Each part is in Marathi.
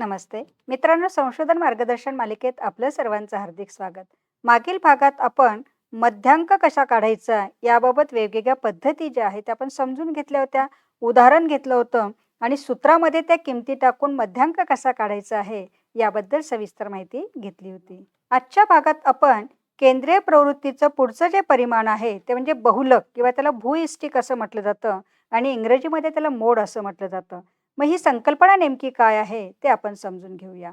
नमस्ते. मित्रांनो संशोधन मार्गदर्शन मालिकेत आपलं सर्वांचं हार्दिक स्वागत. मागील भागात आपण मध्यांक कशा काढायचा याबाबत वेगवेगळ्या पद्धती ज्या आहेत त्या आपण समजून घेतल्या होत्या उदाहरण घेतलं होतं आणि सूत्रामध्ये त्या किमती टाकून मध्यांक कसा काढायचा आहे याबद्दल सविस्तर माहिती घेतली होती. आजच्या भागात आपण केंद्रीय प्रवृत्तीचं पुढचं जे परिमाण आहे ते म्हणजे बहुलक किंवा त्याला भूइष्टिक असं म्हटलं जातं आणि इंग्रजीमध्ये त्याला मोड असं म्हटलं जातं. मग ही संकल्पना नेमकी काय आहे ते आपण समजून घेऊया.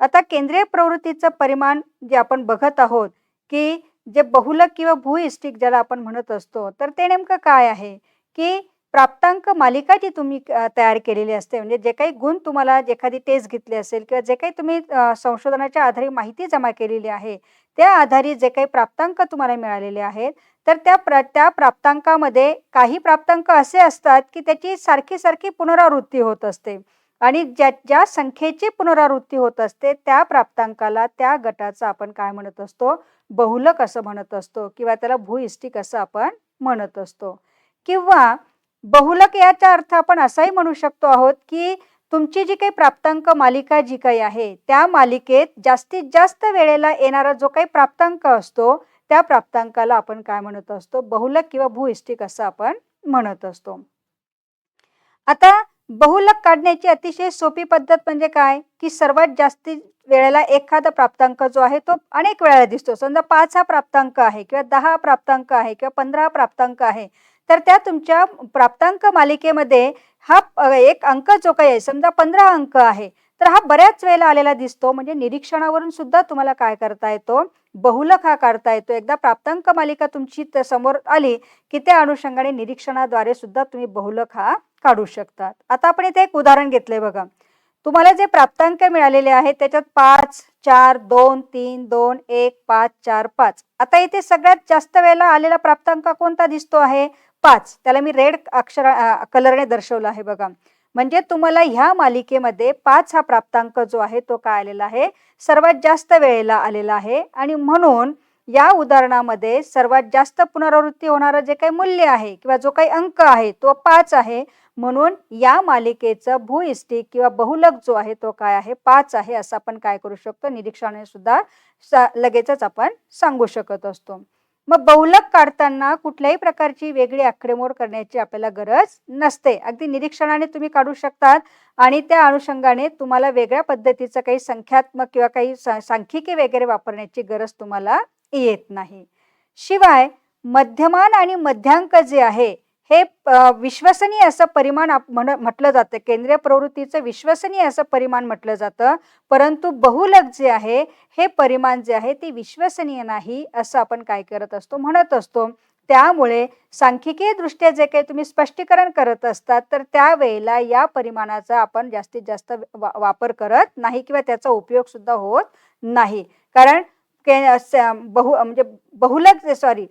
आता केंद्रीय प्रवृत्तीचं परिमाण जे आपण बघत आहोत की जे बहुलक किंवा भूइष्टिक ज्याला आपण म्हणत असतो तर ते नेमकं काय आहे? की प्राप्तांक मालिका जी तुम्ही तयार केलेली असते म्हणजे जे काही गुण तुम्हाला एखादी टेस्ट घेतली असेल किंवा जे काही तुम्ही संशोधनाच्या आधारे माहिती जमा केलेली आहे त्या आधारे जे काही प्राप्तांक तुम्हाला मिळालेले आहेत तर त्या प्र त्या प्राप्तांकामध्ये काही प्राप्तांक असे असतात की त्याची सारखी सारखी पुनरावृत्ती होत असते आणि ज्या ज्या संख्येची पुनरावृत्ती होत असते त्या प्राप्तांकाला त्या गटाचा आपण काय म्हणत असतो? बहुलक असं म्हणत असतो किंवा त्याला भूइष्टिक असं आपण म्हणत असतो. किंवा बहुलक याचा अर्थ आपण असाही म्हणू शकतो आहोत की तुमची जी काही प्राप्तांक मालिका जी काही आहे त्या मालिकेत जास्तीत जास्त वेळेला येणारा जो काही प्राप्तांक असतो त्या प्राप्तांकाला आपण काय म्हणत असतो? बहुलक किंवा भूइष्टिक असं आपण म्हणत असतो. आता बहुलक काढण्याची अतिशय सोपी पद्धत म्हणजे काय? की सर्वात जास्ती वेळेला एखादा प्राप्तांक जो आहे तो अनेक वेळेला दिसतो. समजा पाच हा प्राप्तांक आहे किंवा दहा प्राप्तांक आहे किंवा पंधरा प्राप्तांक आहे. तर त्या तुमच्या प्राप्तांक मालिकेमध्ये हा एक अंक जो काही आहे समजा पंधरा अंक आहे तर हा बऱ्याच वेळेला आलेला दिसतो. म्हणजे निरीक्षणावरून सुद्धा तुम्हाला काय करता येतो? बहुलक हा काढता येतो. एकदा प्राप्तांक मालिका तुमची समोर आली की त्या अनुषंगाने निरीक्षणाद्वारे सुद्धा तुम्ही बहुलक हा काढू शकतात आता आपण इथे एक उदाहरण घेतलंय बघा. तुम्हाला जे प्राप्तांक मिळालेले आहेत त्याच्यात पाच चार दोन तीन दोन एक पाच चार पाच. आता इथे सगळ्यात जास्त वेळेला आलेला प्राप्तांक कोणता दिसतो आहे? पाच. त्याला मी रेड अक्षर कलरने दर्शवलं आहे बघा. म्हणजे तुम्हाला ह्या मालिकेमध्ये पाच हा प्राप्तांक जो आहे तो काय आलेला आहे? सर्वात जास्त वेळेला आलेला आहे. आणि म्हणून या उदाहरणामध्ये सर्वात जास्त पुनरावृत्ती होणारं जे काही मूल्य आहे किंवा जो काही अंक आहे तो पाच आहे. म्हणून या मालिकेचं भूइष्टिक किंवा बहुलक जो आहे तो काय आहे? पाच आहे असं आपण काय करू शकतो? निरीक्षणाने सुद्धा लगेचच आपण सांगू शकत असतो. मग बहुलक काढताना कुठल्याही प्रकारची वेगळी आकडेमोड करण्याची आपल्याला गरज नसते. अगदी निरीक्षणाने तुम्ही काढू शकतात आणि त्या अनुषंगाने तुम्हाला वेगळ्या पद्धतीचं काही संख्यात्मक किंवा काही सांख्यिकी वगैरे वापरण्याची गरज तुम्हाला येत नाही. शिवाय मध्यमान आणि मध्यांक जे आहे हे विश्वसनीय असं परिमाण आप- म्हण म्हटलं जातं. केंद्रीय प्रवृत्तीचं विश्वसनीय असं परिमाण म्हटलं जातं. परंतु बहुलक जे आहे हे परिमाण जे आहे ते विश्वसनीय नाही असं आपण काय करत असतो म्हणत असतो. त्यामुळे सांख्यिकीय दृष्ट्या जे काही तुम्ही स्पष्टीकरण करत असतात तर त्यावेळेला या परिमाणाचा आपण जास्तीत जास्त वा- वापर करत नाही किंवा त्याचा उपयोग सुद्धा होत नाही. कारण के- बहु म्हणजे बहुलक सॉरी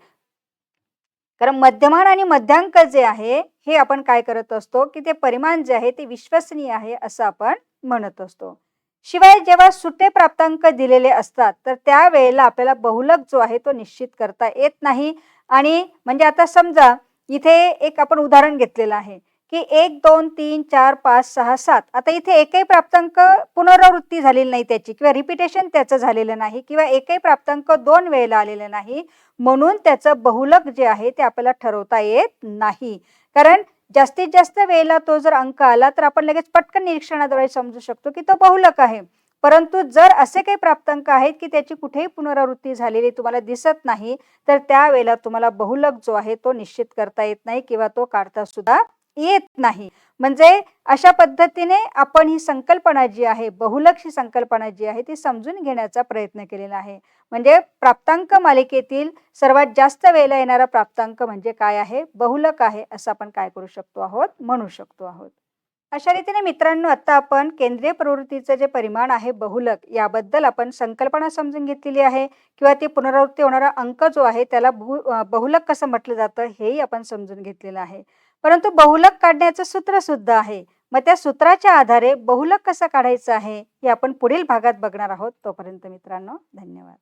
कारण मध्यमान आणि मध्यांक जे आहे हे आपण काय करत असतो की ते परिमाण जे आहे ते विश्वसनीय आहे असं आपण म्हणत असतो. शिवाय जेव्हा सुटे प्राप्तांक दिलेले असतात तर त्यावेळेला आपल्याला बहुलक जो आहे तो निश्चित करता येत नाही. आणि म्हणजे आता समजा इथे एक आपण उदाहरण घेतलेलं आहे. की एक दोन तीन चार पाच सहा सात. आता इथे एकही प्राप्तांक पुनरावृत्ती झालेली नाही त्याची किंवा रिपिटेशन त्याचं झालेलं नाही किंवा एकही प्राप्तांक दोन वेळेला आलेलं नाही म्हणून त्याचं बहुलक जे आहे ते आपल्याला ठरवता येत नाही. कारण जास्तीत जास्त वेळेला तो जर अंक आला तर आपण लगेच पटकन निरीक्षणाद्वारे समजू शकतो की तो बहुलक आहे. परंतु जर असे काही प्राप्तांक आहेत की त्याची कुठेही पुनरावृत्ती झालेली तुम्हाला दिसत नाही तर त्यावेळेला तुम्हाला बहुलक जो आहे तो निश्चित करता येत नाही किंवा तो काढता सुद्धा येत नाही. म्हणजे अशा पद्धतीने आपण ही संकल्पना जी आहे बहुलक ही संकल्पना जी आहे ती समजून घेण्याचा प्रयत्न केलेला आहे. म्हणजे प्राप्तांक मालिकेतील सर्वात जास्त वेळेला येणारा प्राप्तांक म्हणजे काय आहे? बहुलक आहे असं आपण काय करू शकतो आहोत? म्हणू शकतो आहोत. अशा रीतीने मित्रांनो आता आपण केंद्रीय प्रवृत्तीचं जे परिमाण आहे बहुलक याबद्दल आपण संकल्पना समजून घेतलेली आहे. किंवा ती पुनरावृत्ती होणारा अंक जो आहे त्याला भू बहुलक कसं म्हटलं जातं हेही आपण समजून घेतलेलं आहे. परंतु बहुलक काढण्याचं सूत्र सुद्धा आहे. मग त्या सूत्राच्या आधारे बहुलक कसं काढायचं आहे हे आपण पुढील भागात बघणार आहोत. तोपर्यंत मित्रांनो धन्यवाद.